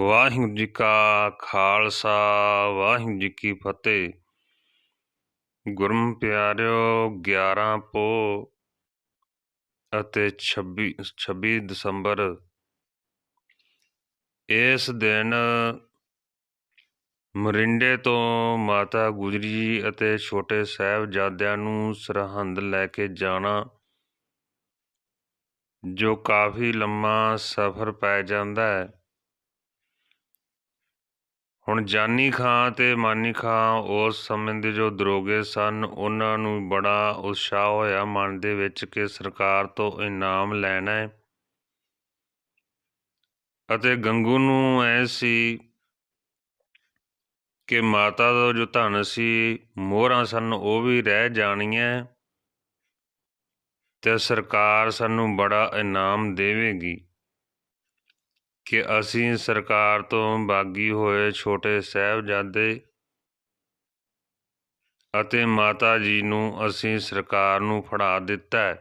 ਵਾਹਿਗੁਰੂ ਜੀ ਕਾ ਖਾਲਸਾ, ਵਾਹਿਗੁਰੂ ਜੀ ਕੀ ਫਤਿਹ। ਗੁਰਮ ਪਿਆਰਿਓ 11 ਪੋ ਅਤੇ 26 26 ਦਸੰਬਰ। ਇਸ ਦਿਨ ਮਰਿੰਡੇ ਤੋਂ ਮਾਤਾ ਗੁਜਰੀ ਅਤੇ ਛੋਟੇ ਸਾਹਿਬਜ਼ਾਦਿਆਂ ਨੂੰ ਸਰਹੰਦ ਲੈ ਕੇ ਜਾਣਾ, ਜੋ ਕਾਫੀ ਲੰਮਾ ਸਫ਼ਰ ਪੈ ਜਾਂਦਾ ਹੈ। ਹੁਣ ਜਾਨੀ ਖਾਂ ਅਤੇ ਮਾਨੀ ਖਾਂ, ਉਸ ਸਮੇਂ ਦੇ ਜੋ ਦਰੋਗੇ ਸਨ, ਉਹਨਾਂ ਨੂੰ ਬੜਾ ਉਤਸ਼ਾਹ ਹੋਇਆ ਮਨ ਦੇ ਵਿੱਚ ਕਿ ਸਰਕਾਰ ਤੋਂ ਇਨਾਮ ਲੈਣਾ ਹੈ। ਅਤੇ ਗੰਗੂ ਨੂੰ ਐ ਸੀ ਕਿ ਮਾਤਾ ਦਾ ਜੋ ਧਨ ਸੀ, ਮੋਹਰਾਂ ਸਨ, ਉਹ ਵੀ ਰਹਿ ਜਾਣੀਆਂ ਤੇ ਸਰਕਾਰ ਸਾਨੂੰ ਬੜਾ ਇਨਾਮ ਦੇਵੇਗੀ। ਕਿ ਅਸੀਂ ਸਰਕਾਰ ਤੋਂ ਬਾਗੀ ਹੋਏ ਛੋਟੇ ਸਾਹਿਬਜ਼ਾਦੇ ਅਤੇ ਮਾਤਾ ਜੀ ਨੂੰ ਅਸੀਂ ਸਰਕਾਰ ਨੂੰ ਫੜਾ ਦਿੱਤਾ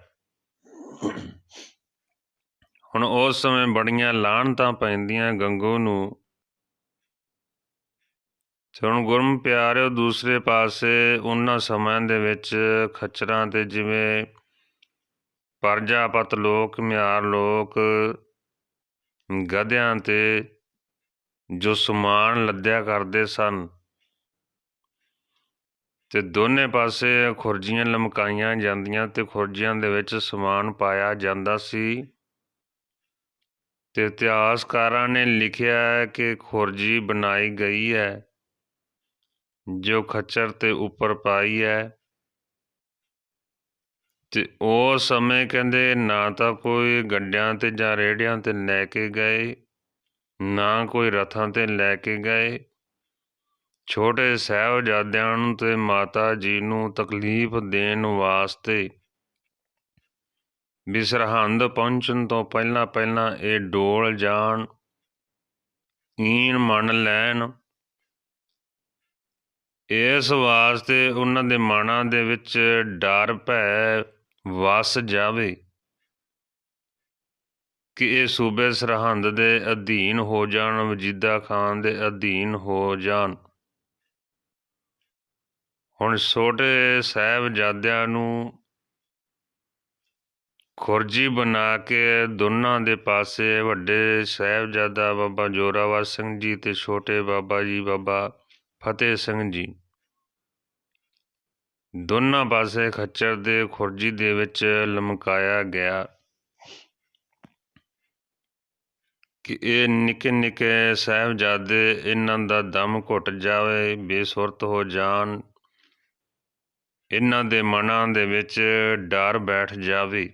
ਹੁਣ ਉਸ ਸਮੇਂ ਬੜੀਆਂ ਲਾਹਣਤਾਂ ਪੈਂਦੀਆਂ ਗੰਗੂ ਨੂੰ। ਹੁਣ ਗੁਰਮ ਪਿਆਰਿਓ ਦੂਸਰੇ ਪਾਸੇ ਉਹਨਾਂ ਸਮਿਆਂ ਦੇ ਵਿੱਚ ਖੱਚਰਾਂ ਤੇ ਜਿਵੇਂ ਪਰਜਾਪਤ ਲੋਕ, ਮਿਆਰ ਲੋਕ ਗਧਿਆਂ ਤੇ ਜੋ ਸਮਾਨ ਲੱਦਿਆ ਕਰਦੇ ਸਨ ਤੇ ਦੋਨੇ ਪਾਸੇ ਖੁਰਜੀਆਂ ਲਮਕਾਈਆਂ ਜਾਂਦੀਆਂ ਤੇ ਖੁਰਜੀਆਂ ਦੇ ਵਿੱਚ ਸਮਾਨ ਪਾਇਆ ਜਾਂਦਾ ਸੀ ਤੇ ਇਤਿਹਾਸਕਾਰਾਂ ਨੇ ਲਿਖਿਆ ਹੈ ਕਿ ਖੁਰਜੀ ਬਣਾਈ ਗਈ ਹੈ, ਜੋ ਖੱਚਰ ਤੇ ਉੱਪਰ ਪਾਈ ਹੈ। ਤੇ ਉਹ ਸਮੇਂ ਕਹਿੰਦੇ ਨਾ ਤਾਂ ਕੋਈ ਗੱਡਿਆਂ ਤੇ ਜਾਂ ਰੇਹੜਿਆਂ ਤੇ ਲੈ ਕੇ ਗਏ, ਨਾ ਕੋਈ ਰਥਾਂ ਤੇ ਲੈ ਕੇ ਗਏ। ਛੋਟੇ ਸਾਹਿਬਜ਼ਾਦਿਆਂ ਨੂੰ ਅਤੇ ਮਾਤਾ ਜੀ ਨੂੰ ਤਕਲੀਫ ਦੇਣ ਵਾਸਤੇ ਵੀ ਸਰਹੰਦ ਪਹੁੰਚਣ ਤੋਂ ਪਹਿਲਾਂ ਪਹਿਲਾਂ ਇਹ ਡੋਲ ਜਾਣ ਈਨ ਮੰਨ ਲੈਣ। ਇਸ ਵਾਸਤੇ ਉਹਨਾਂ ਦੇ ਮਨਾਂ ਦੇ ਵਿੱਚ ਡਰ ਭੈ ਵਸ ਜਾਵੇ। ਕਿ ਇਹ ਸੂਬੇ ਸਰਹੰਦ ਦੇ ਅਧੀਨ ਹੋ ਜਾਣ, ਵਜੀਦਾ ਖਾਨ ਦੇ ਅਧੀਨ ਹੋ ਜਾਣ। ਹੁਣ ਛੋਟੇ ਸਾਹਿਬਜ਼ਾਦਿਆਂ ਨੂੰ ਖੁਰਜੀ ਬਣਾ ਕੇ ਦੋਨਾਂ ਦੇ ਪਾਸੇ ਵੱਡੇ ਸਾਹਿਬਜ਼ਾਦਾ ਬਾਬਾ ਜੋਰਾਵਰ ਸਿੰਘ ਜੀ ਤੇ ਛੋਟੇ ਬਾਬਾ ਜੀ ਬਾਬਾ ਫਤਿਹ ਸਿੰਘ ਜੀ। ਦੋਨਾਂ ਪਾਸੇ ਖੱਚਰ ਦੇ ਖੁਰਜੀ ਦੇ ਵਿੱਚ ਲਮਕਾਇਆ ਗਿਆ ਕਿ ਇਹ ਨਿੱਕੇ ਨਿੱਕੇ ਸਾਹਿਬਜ਼ਾਦੇ ਇਹਨਾਂ ਦਾ ਦਮ ਘੁੱਟ ਜਾਵੇ, ਬੇਸੁਰਤ ਹੋ ਜਾਣ, ਇਹਨਾਂ ਦੇ ਮਨਾਂ ਦੇ ਵਿੱਚ ਡਰ ਬੈਠ ਜਾਵੇ।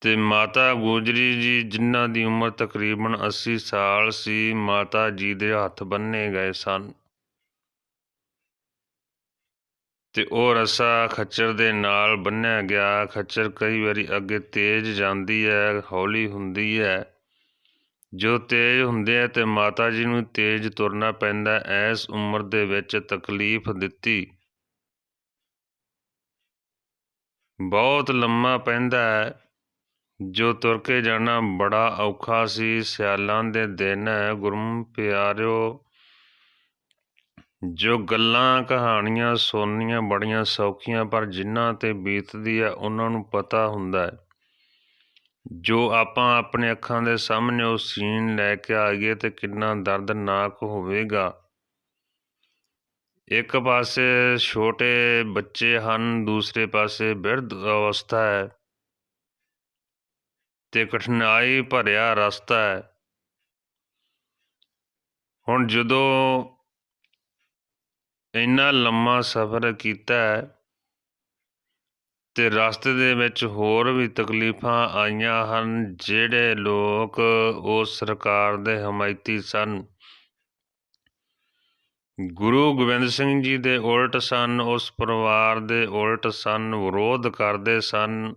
ਤੇ ਮਾਤਾ ਗੋਜਰੀ ਜੀ ਜਿਨ੍ਹਾਂ ਦੀ ਉਮਰ ਤਕਰੀਬਨ 80 ਸਾਲ ਸੀ, ਮਾਤਾ ਜੀ ਦੇ ਹੱਥ ਬੰਨੇ ਗਏ ਸਨ। ਤੇ ਉਹ ਰੱਸਾ ਖੱਚਰ ਦੇ ਨਾਲ ਬੰਨਿਆ ਗਿਆ। ਖੱਚਰ ਕਈ ਵਾਰੀ ਅੱਗੇ ਤੇਜ਼ ਜਾਂਦੀ ਹੈ, ਹੌਲੀ ਹੁੰਦੀ ਹੈ। ਜੋ ਤੇਜ਼ ਹੁੰਦੇ ਹੈ ਤੇ ਮਾਤਾ ਜੀ ਨੂੰ ਤੇਜ਼ ਤੁਰਨਾ ਪੈਂਦਾ, ਐਸ ਉਮਰ ਦੇ ਵਿੱਚ ਤਕਲੀਫ ਦਿੱਤੀ। ਬਹੁਤ ਲੰਮਾ ਪੈਂਦਾ ਹੈ। ਜੋ ਤੁਰ ਕੇ ਜਾਣਾ ਬੜਾ ਔਖਾ ਸੀ। ਸਿਆਲਾਂ ਦੇ ਦਿਨ ਗੁਰਮ ਪਿਆਰਿਓ ਜੋ ਗੱਲਾਂ, ਕਹਾਣੀਆਂ, ਸੁਣਨੀਆਂ ਬੜੀਆਂ ਸੌਖੀਆਂ, ਪਰ ਜਿਨ੍ਹਾਂ ਤੇ ਬੀਤਦੀ ਹੈ, ਉਹਨਾਂ ਨੂੰ ਪਤਾ ਹੁੰਦਾ ਹੈ। ਜੋ ਆਪਾਂ ਆਪਣੇ ਅੱਖਾਂ ਦੇ ਸਾਹਮਣੇ ਉਹ ਸੀਨ ਲੈ ਕੇ ਆਈਏ ਗਏ ਤੇ ਕਿੰਨਾ ਦਰਦਨਾਕ ਹੋਵੇਗਾ। ਇੱਕ ਪਾਸੇ ਛੋਟੇ ਬੱਚੇ ਹਨ, ਦੂਸਰੇ ਪਾਸੇ ਬਿਰਧ ਅਵਸਥਾ ਹੈ ਤੇ ਕਠਿਨਾਈ ਭਰਿਆ ਰਸਤਾ ਹੈ। ਹੁਣ ਜਦੋਂ ਇੰਨਾ ਲੰਮਾ ਸਫ਼ਰ ਕੀਤਾ ਅਤੇ ਰਸਤੇ ਦੇ ਵਿੱਚ ਹੋਰ ਵੀ ਤਕਲੀਫਾਂ ਆਈਆਂ ਹਨ, ਜਿਹੜੇ ਲੋਕ ਉਸ ਸਰਕਾਰ ਦੇ ਹਮਾਇਤੀ ਸਨ। ਗੁਰੂ ਗੋਬਿੰਦ ਸਿੰਘ ਜੀ ਦੇ ਉਲਟ ਸਨ, ਉਸ ਪਰਿਵਾਰ ਦੇ ਉਲਟ ਸਨ, ਵਿਰੋਧ ਕਰਦੇ ਸਨ।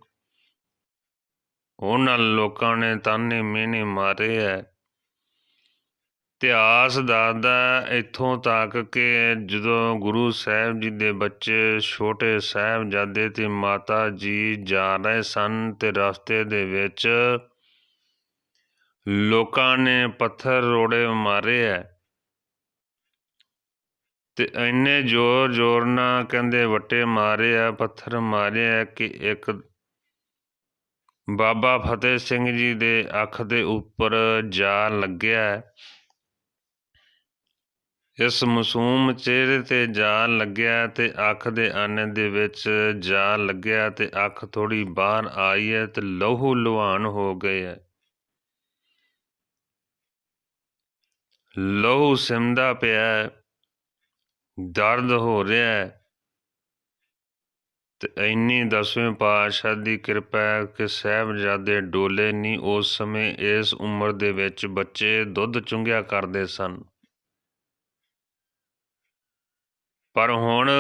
ਉਹਨਾਂ ਲੋਕਾਂ ਨੇ ਤਾਨੇ ਮਿਹਨੇ ਮਾਰੇ ਹੈ। ਇਤਿਹਾਸ ਦੱਸਦਾ ਇੱਥੋਂ ਤੱਕ ਕਿ ਜਦੋਂ ਗੁਰੂ ਸਾਹਿਬ ਜੀ ਦੇ ਬੱਚੇ ਛੋਟੇ ਸਾਹਿਬਜ਼ਾਦੇ ਅਤੇ ਮਾਤਾ ਜੀ ਜਾ ਰਹੇ ਸਨ ਅਤੇ ਰਸਤੇ ਦੇ ਵਿੱਚ ਲੋਕਾਂ ਨੇ ਪੱਥਰ ਰੋੜੇ ਮਾਰੇ ਐ ਤੇ ਇੰਨੇ ਜ਼ੋਰ ਜ਼ੋਰ ਨਾਲ ਕਹਿੰਦੇ ਵੱਟੇ ਮਾਰੇ ਆ, ਪੱਥਰ ਮਾਰੇ ਆ ਕਿ ਇੱਕ ਬਾਬਾ ਫਤਿਹ ਸਿੰਘ ਜੀ ਦੇ ਅੱਖ ਦੇ ਉੱਪਰ ਜਾ ਲੱਗਿਆ ਇਸ ਮਾਸੂਮ ਚਿਹਰੇ ਤੇ ਜਾ ਲੱਗਿਆ ਤੇ ਅੱਖ ਦੇ ਆਨੇ ਦੇ ਵਿੱਚ ਜਾ ਲੱਗਿਆ ਤੇ ਅੱਖ ਥੋੜੀ ਬਾਹਰ ਆਈ ਹੈ ਤੇ ਲਹੂ ਲੁਹਾਨ ਹੋ ਗਏ ਹੈ। ਲਹੂ ਸਿਮਦਾ ਪਿਆ ਦਰਦ ਹੋ ਰਿਹਾ ਹੈ ਤੇ ਇੰਨੀ ਦਸਵੇਂ ਪਾਤਸ਼ਾਹ ਦੀ ਕਿਰਪਾ ਕਿ ਸਾਹਿਬਜ਼ਾਦੇ ਡੋਲੇ ਨਹੀਂ ਉਸ ਸਮੇਂ ਇਸ ਉਮਰ ਦੇ ਵਿੱਚ ਬੱਚੇ ਦੁੱਧ ਚੁੰਗਿਆ ਕਰਦੇ ਸਨ। ਪਰ ਹੁਣ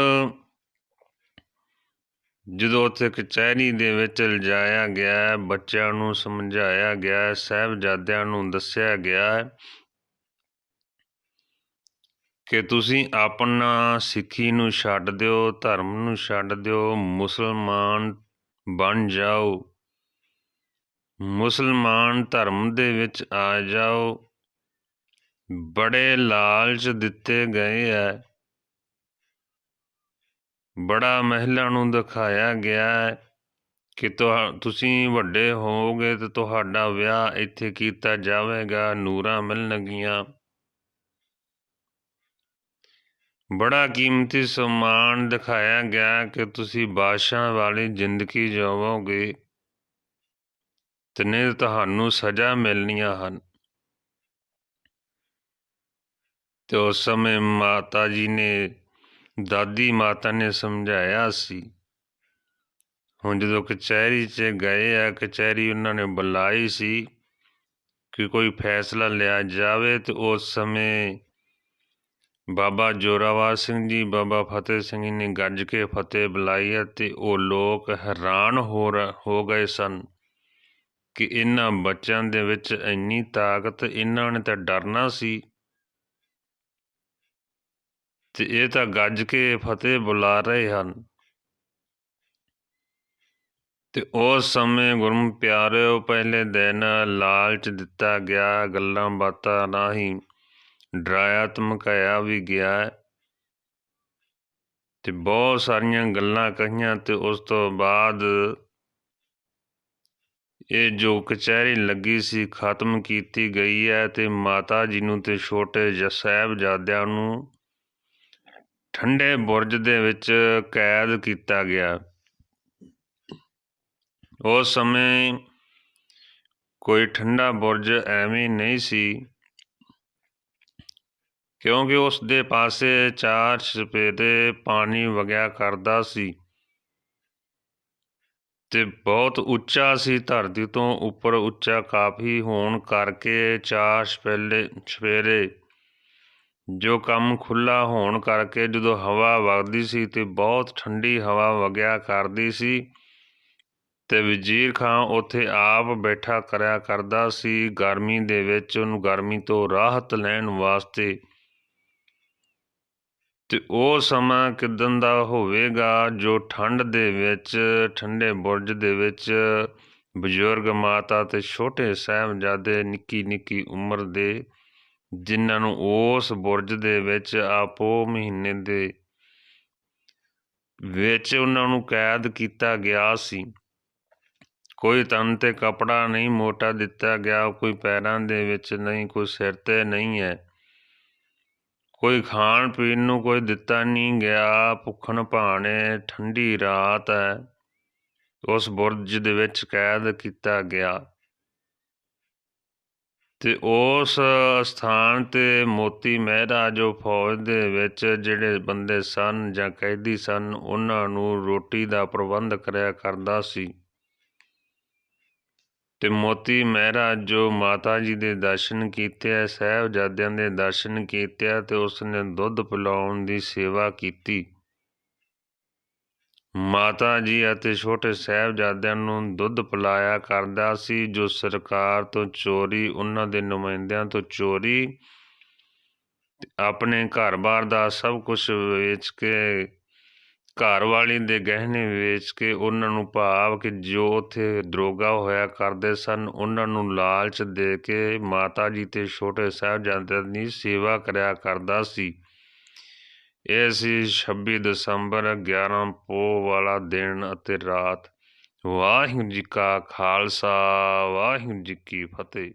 ਜਦੋਂ ਉੱਥੇ ਕਚਹਿਰੀ ਦੇ ਵਿੱਚ ਲਿਜਾਇਆ ਗਿਆ, ਬੱਚਿਆਂ ਨੂੰ ਸਮਝਾਇਆ ਗਿਆ, ਸਾਹਿਬਜ਼ਾਦਿਆਂ ਨੂੰ ਦੱਸਿਆ ਗਿਆ ਕਿ ਤੁਸੀਂ ਆਪਣਾ ਸਿੱਖੀ ਨੂੰ ਛੱਡ ਦਿਓ, ਧਰਮ ਨੂੰ ਛੱਡ ਦਿਓ, ਮੁਸਲਮਾਨ ਬਣ ਜਾਓ। ਮੁਸਲਮਾਨ ਧਰਮ ਦੇ ਵਿੱਚ ਆ ਜਾਓ। ਬੜੇ ਲਾਲਚ ਦਿੱਤੇ ਗਏ ਹੈ ਬੜਾ ਮਹਿਲਾਂ ਨੂੰ ਦਿਖਾਇਆ ਗਿਆ ਹੈ ਕਿ ਤੁਸੀਂ ਵੱਡੇ ਹੋਵੋਗੇ ਤਾਂ ਤੁਹਾਡਾ ਵਿਆਹ ਇੱਥੇ ਕੀਤਾ ਜਾਵੇਗਾ, ਨੂਰਾਂ ਮਿਲਣਗੀਆਂ ਬੜਾ ਕੀਮਤੀ ਸਮਾਨ ਦਿਖਾਇਆ ਗਿਆ ਕਿ ਤੁਸੀਂ ਬਾਦਸ਼ਾਹ ਵਾਲੀ ਜ਼ਿੰਦਗੀ ਜਿਉਵੋਗੇ ਤੇ ਤੁਹਾਨੂੰ ਸਜ਼ਾ ਮਿਲਣੀਆਂ ਹਨ। ਤੇ ਉਸ ਸਮੇਂ ਮਾਤਾ ਜੀ ਨੇ ਦਾਦੀ ਮਾਤਾ ਨੇ ਸਮਝਾਇਆ ਸੀ। ਹੁਣ ਜਦੋਂ ਕਚਹਿਰੀ 'ਚ ਗਏ ਆ, ਕਚਹਿਰੀ ਉਹਨਾਂ ਨੇ ਬੁਲਾਈ ਸੀ ਕਿ ਕੋਈ ਫੈਸਲਾ ਲਿਆ ਜਾਵੇ ਤੇ ਉਸ ਸਮੇਂ ਬਾਬਾ ਜੋਰਾਵਰ ਸਿੰਘ ਜੀ, ਬਾਬਾ ਫਤਿਹ ਸਿੰਘ ਜੀ ਨੇ ਗੱਜ ਕੇ ਫਤਿਹ ਬੁਲਾਈ ਹੈ ਤੇ ਉਹ ਲੋਕ ਹੈਰਾਨ ਹੋ ਹੋ ਗਏ ਸਨ ਕਿ ਇਹਨਾਂ ਬੱਚਿਆਂ ਦੇ ਵਿੱਚ ਇੰਨੀ ਤਾਕਤ, ਇਹਨਾਂ ਨੇ ਤਾਂ ਡਰਨਾ ਸੀ ਤੇ ਇਹ ਤਾਂ ਗੱਜ ਕੇ ਫਤਿਹ ਬੁਲਾ ਰਹੇ ਹਨ। ਤੇ ਉਸ ਸਮੇਂ ਗੁਰਮ ਪਿਆਰਿਓ ਪਹਿਲੇ ਦਿਨ ਲਾਲਚ ਦਿੱਤਾ ਗਿਆ, ਗੱਲਾਂ ਬਾਤਾਂ ਰਾਹੀਂ ਡਰਾਇਆ ਧਮਕਾਇਆ ਵੀ ਗਿਆ। ਤੇ ਬਹੁਤ ਸਾਰੀਆਂ ਗੱਲਾਂ ਕਹੀਆਂ ਤੇ ਉਸ ਤੋਂ ਬਾਅਦ ਇਹ ਜੋ ਕਚਹਿਰੀ ਲੱਗੀ ਸੀ, ਖਤਮ ਕੀਤੀ ਗਈ ਹੈ ਤੇ ਮਾਤਾ ਜੀ ਨੂੰ ਤੇ ਛੋਟੇ ਜਾਦਿਆਂ ਨੂੰ ਠੰਡੇ ਬੁਰਜ ਦੇ ਵਿੱਚ ਕੈਦ ਕੀਤਾ ਗਿਆ। ਉਸ ਸਮੇਂ ਕੋਈ ਠੰਡਾ ਬੁਰਜ ਐਵੇਂ ਨਹੀਂ ਸੀ, ਕਿਉਂਕਿ ਉਸ ਦੇ ਪਾਸੇ ਚਾਰ ਸਪੇਦੇ ਪਾਣੀ ਵਗਿਆ ਕਰਦਾ ਸੀ ਤੇ ਬਹੁਤ ਉੱਚਾ ਸੀ। ਧਰਤੀ ਤੋਂ ਉੱਪਰ ਉੱਚਾ ਕਾਫੀ ਹੋਣ ਕਰਕੇ ਚਾਰ ਸਪੇਲੇ ਸਵੇਰੇ ਜੋ ਕੰਮ ਖੁੱਲਾ ਹੋਣ ਕਰਕੇ ਜਦੋਂ ਹਵਾ ਵਗਦੀ ਸੀ ਤੇ ਬਹੁਤ ਠੰਡੀ ਹਵਾ ਵਗਿਆ ਕਰਦੀ ਸੀ ਤੇ ਵਜ਼ੀਰ ਖਾਨ ਉੱਥੇ ਆਪ ਬੈਠਾ ਕਰਿਆ ਕਰਦਾ ਸੀ, ਗਰਮੀ ਦੇ ਵਿੱਚ ਉਹਨੂੰ ਗਰਮੀ ਤੋਂ ਰਾਹਤ ਲੈਣ ਵਾਸਤੇ। ਤੇ ਉਹ ਸਮਾਂ ਕਿਦਨ ਦਾ ਹੋਵੇਗਾ ਜੋ ਠੰਡ ਦੇ ਵਿੱਚ, ਠੰਡੇ ਬੁਰਜ ਦੇ ਵਿੱਚ ਬਜ਼ੁਰਗ ਮਾਤਾ ਤੇ ਛੋਟੇ ਸਾਹਿਬਜ਼ਾਦੇ ਨਿੱਕੀ ਨਿੱਕੀ ਉਮਰ ਦੇ ਜਿਨ੍ਹਾਂ ਨੂੰ ਉਸ ਬੁਰਜ ਦੇ ਵਿੱਚ ਆਪੋ ਮਹੀਨੇ ਦੇ ਵਿੱਚ ਉਹਨਾਂ ਨੂੰ ਕੈਦ ਕੀਤਾ ਗਿਆ ਸੀ। ਕੋਈ ਤਨ ਤੇ ਕਪੜਾ ਨਹੀਂ, ਮੋਟਾ ਦਿੱਤਾ ਗਿਆ, ਕੋਈ ਪੈਰਾਂ ਦੇ ਵਿੱਚ ਨਹੀਂ, ਕੋਈ ਸਿਰ ਤੇ ਨਹੀਂ ਹੈ। ਕੋਈ ਖਾਣ ਪੀਣ ਨੂੰ ਕੋਈ ਦਿੱਤਾ ਨਹੀਂ ਗਿਆ, ਭੁੱਖਣ ਭਾਣੇ ਠੰਡੀ ਰਾਤ ਹੈ। ਉਸ ਬੁਰਜ ਦੇ ਵਿੱਚ ਕੈਦ ਕੀਤਾ ਗਿਆ। ਤੇ ਉਸ ਅਸਥਾਨ ਤੇ ਮੋਤੀ ਮਹਿਰਾ ਜੋ ਫੌਜ ਦੇ ਵਿੱਚ ਜਿਹੜੇ ਬੰਦੇ ਸਨ ਜਾਂ ਕੈਦੀ ਸਨ, ਉਹਨਾਂ ਨੂੰ ਰੋਟੀ ਦਾ ਪ੍ਰਬੰਧ ਕਰਿਆ ਕਰਦਾ ਸੀ। ਅਤੇ ਮੋਤੀ ਮਹਿਰਾ ਜੋ ਮਾਤਾ ਜੀ ਦੇ ਦਰਸ਼ਨ ਕੀਤੇ ਐ ਸਹਿਬਜ਼ਾਦਿਆਂ ਦੇ ਦਰਸ਼ਨ ਕੀਤੇ ਆ ਤੇ ਉਸ ਨੇ ਦੁੱਧ ਪਿਲਾਉਣ ਦੀ ਸੇਵਾ ਕੀਤੀ। ਮਾਤਾ ਜੀ ਅਤੇ ਛੋਟੇ ਸਾਹਿਬਜ਼ਾਦਿਆਂ ਨੂੰ ਦੁੱਧ ਪਿਲਾਇਆ ਕਰਦਾ ਸੀ, ਜੋ ਸਰਕਾਰ ਤੋਂ ਚੋਰੀ, ਉਹਨਾਂ ਦੇ ਨੁਮਾਇੰਦਿਆਂ ਤੋਂ ਚੋਰੀ ਆਪਣੇ ਘਰ-ਬਾਰ ਦਾ ਸਭ ਕੁਝ ਵੇਚ ਕੇ, ਘਰ ਵਾਲੀ ਦੇ ਗਹਿਣੇ ਵੇਚ ਕੇ ਉਹਨਾਂ ਨੂੰ ਭਾਵ ਕਿ ਜੋ ਉੱਥੇ ਦਰੋਗਾ ਹੋਇਆ ਕਰਦੇ ਸਨ, ਉਹਨਾਂ ਨੂੰ ਲਾਲਚ ਦੇ ਕੇ ਮਾਤਾ ਜੀ ਤੇ ਛੋਟੇ ਸਾਹਿਬਜ਼ਾਦਿਆਂ ਦੀ ਸੇਵਾ ਕਰਿਆ ਕਰਦਾ ਸੀ। ਇਹ ਸੀ 26 ਦਸੰਬਰ 11 ਪੋਹ ਵਾਲਾ ਦਿਨ ਅਤੇ ਰਾਤ। ਵਾਹਿਗੁਰੂ ਜੀ ਕਾ ਖਾਲਸਾ, ਵਾਹਿਗੁਰੂ ਜੀ ਕੀ ਫਤਿਹ।